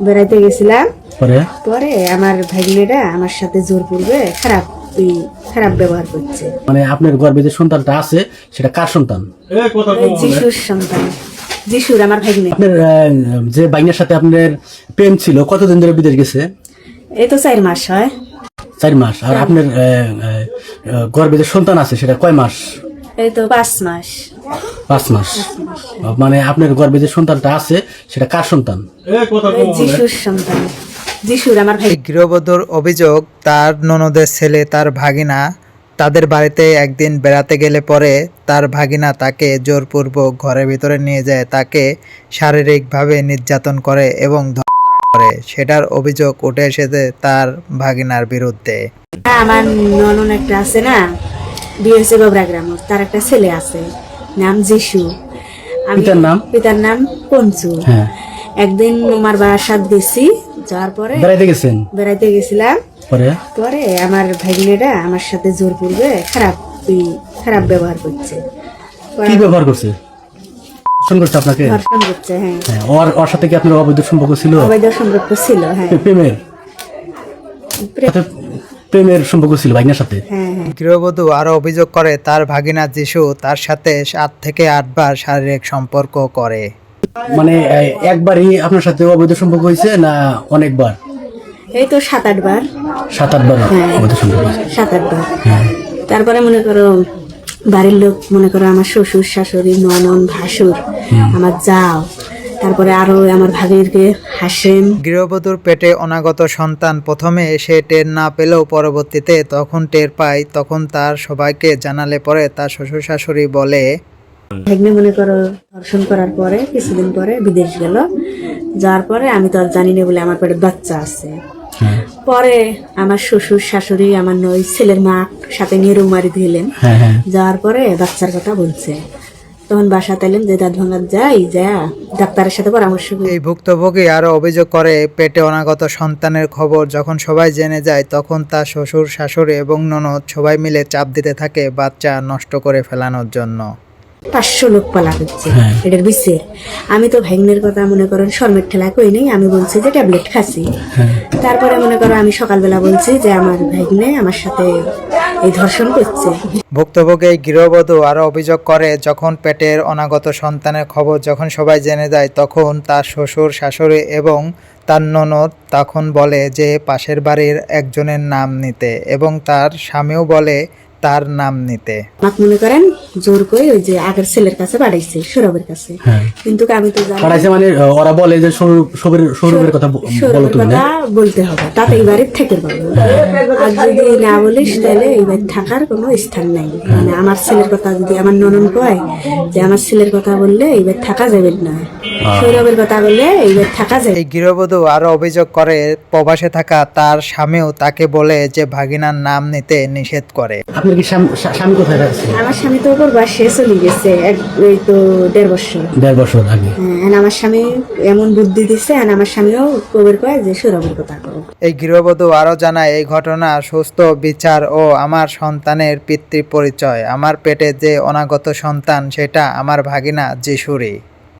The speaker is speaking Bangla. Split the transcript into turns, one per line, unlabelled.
বেড়াইতে গেছিলাম
পরে?
পরে আমার ভাগ্নেরা আমার সাথে জোর পূর্বে খারাপ খারাপ ব্যবহার করছে।
মানে আপনার গর্ভে যে সন্তানটা আছে সেটা কার সন্তান?
যিশুর সন্তান। যিশুর আমার ভাগ্নে।
আপনার আহ, যে বাইনের সাথে আপনার প্রেম ছিল কতদিন ধরে বিদেশ গেছে?
এই তো চার মাস হয়।
চার মাস। আর আপনার আহ, আহ, গর্ভে যে সন্তান আছে সেটা কয় মাস?
এই তো পাঁচ মাস।
পাঁচ মাস। মানে আপনার গর্ভে যে সন্তানটা আছে সেটা কার সন্তান?
যিশুর সন্তান। যিশুর আমার ভাই।
গৃহবধূর অভিযোগ তার ননদের ছেলে তার ভাগিনা তাদের বাড়িতে একদিন বেড়াতে গেলে পরে তার ভাগিনা তাকে জোরপূর্বক ঘরের ভিতরে নিয়ে যায়। তাকে শারীরিকভাবে নির্যাতন করে এবং করে। সেটার অভিযোগ উঠে এসেছে তার ভাগিনার বিরুদ্ধে।
আমার ননন একটা আছে না হয়েছে গোবরা গ্রাম তার একটা ছেলে আছে। নাম যিশু।
পিতার নাম?
পিতার নাম পঞ্চু।
হ্যাঁ।
একদিন আমার বাসাত গেছি যাওয়ার পরে
বেড়াইতে গেছেন?
বেড়াইতে গেছিলাম।
পরে?
পরে আমার ভাগ্নেরা আমার সাথে জোর পূর্বে খারাপ খারাপ ব্যবহার করছে।
কি ব্যবহার করছে? ধর্ষণ করছে আপনাকে?
ধর্ষণ করছে হ্যাঁ।
হ্যাঁ ওর ওর সাথে কি আপনার অবৈধ সম্পর্ক ছিল?
অবৈধ সম্পর্ক ছিল হ্যাঁ।
প্রেমের? প্রেমের সম্পর্ক ছিল বাইনের সাথে।
হ্যাঁ হ্যাঁ।
গৃহবধূ আরও অভিযোগ করে তার ভাগিনা যিশু তার সাথে সাত থেকে আটবার শারীরিক সম্পর্ক করে।
মানে একবারই আপনার সাথে অবৈধ সম্পর্ক হয়েছে না অনেকবার?
এই তো সাত আটবার
সাত আটবার
হ্যাঁ।
অবৈধ সম্পর্ক।
সাত আটবার
হ্যাঁ।
তারপরে মনে করো বাড়ির লোক মনে করো আমার শ্বশুর শাশুড়ি ননন ভাসুর আমার যাও। তারপরে আরও আমার ভাবিরকে হাসেম।
গৃহবধূর পেটে অনাগত সন্তান প্রথমে সে টের না পেলেও পরবর্তীতে তখন টের পায় তখন তার সবাইকে জানালে পরে তার শ্বশুর শাশুড়ি বলে
ভাগ্নে মনে করো দর্শন করার পরে কিছুদিন পরে বিদেশ গেল। যাওয়ার পরে আমি তো আর জানি না বলে আমার পেটে বাচ্চা আছে। পরে আমার শ্বশুর শাশুড়ি আমার নই ছেলের মা সাথে নিয়ে রুমারি দিলেন।
হ্যাঁ হ্যাঁ।
যাওয়ার পরে বাচ্চার কথা বলছে। তখন বাসা তাইলেন যে দাঁত ভাঙা যাই, যা। ডাক্তারের সাথে পরামর্শ করি।
এই ভুক্তভোগী আরও অভিযোগ করে, পেটে অনাগত সন্তানের খবর যখন সবাই জেনে যায়, তখন তার শ্বশুর, শাশুড়ি এবং ননদ সবাই মিলে চাপ দিতে থাকে বাচ্চা নষ্ট করে ফেলানোর জন্য।
পাঁচশো লোক পালা হচ্ছে
হ্যাঁ।
এটার বিষে আমি তো ভাগ্নের কথা মনে করেন শর্মের ঠেলা কই নেই আমি বলছি যে ট্যাবলেট খাচ্ছি।
হ্যাঁ।
তারপরে মনে করো আমি সকালবেলা বলছি যে আমার ভাগ্নে আমার সাথে এই ধর্ষণ করছে।
ভুক্তভোগী এই গৃহবধূ আরও অভিযোগ করে যখন পেটের অনাগত সন্তানের খবর যখন সবাই জেনে যায় তখন তার শ্বশুর শাশুড়ি এবং তার ননদ তখন বলে যে পাশের বাড়ির একজনের নাম নিতে এবং তার স্বামীও বলে তার নাম নিতে।
আমাকে মনে করেন জোর করে ওই যে আগের ছেলের কাছে পাঠাইছে সৌরভের কাছে।
হ্যাঁ।
কিন্তু আমি তো জানি
পাঠাইছে মানে ওরা বলে যে সৌরভের সৌরভের কথা বলো তুমি না
বলতে হবে। তাতে এইবারে থেকে পাবো আর যদি না বলিস তাহলে এইবার থাকার কোনো স্থান নাই। মানে আমার ছেলের কথা যদি আমার ননন কয় যে আমার ছেলের কথা বললে এইবার থাকা যাবে না। সৌরভের কথা বললে এইবার থাকা যাবে।
এই গৃহবধূ আরও অভিযোগ করে প্রবাসে থাকা তার স্বামীও তাকে বলে যে ভাগিনার নাম নিতে নিষেধ করে।
আপনার কি স্বামী কোথায় থাকছে
আমার স্বামী তো ওপর বাসে চলে গেছে এক এই তো দেড় বছর।
দেড় বছর আগে।
হ্যাঁ আমার স্বামী এমন বুদ্ধি দিছে আর আমার স্বামীও কবের কয় যে সৌরভের কথা
এই গৃহবধূ আরও জানায় এই ঘটনা সুস্থ বিচার ও আমার সন্তানের পিতৃ পরিচয় আমার পেটে যে অনাগত সন্তান সেটা আমার ভাগিনা যিশুরি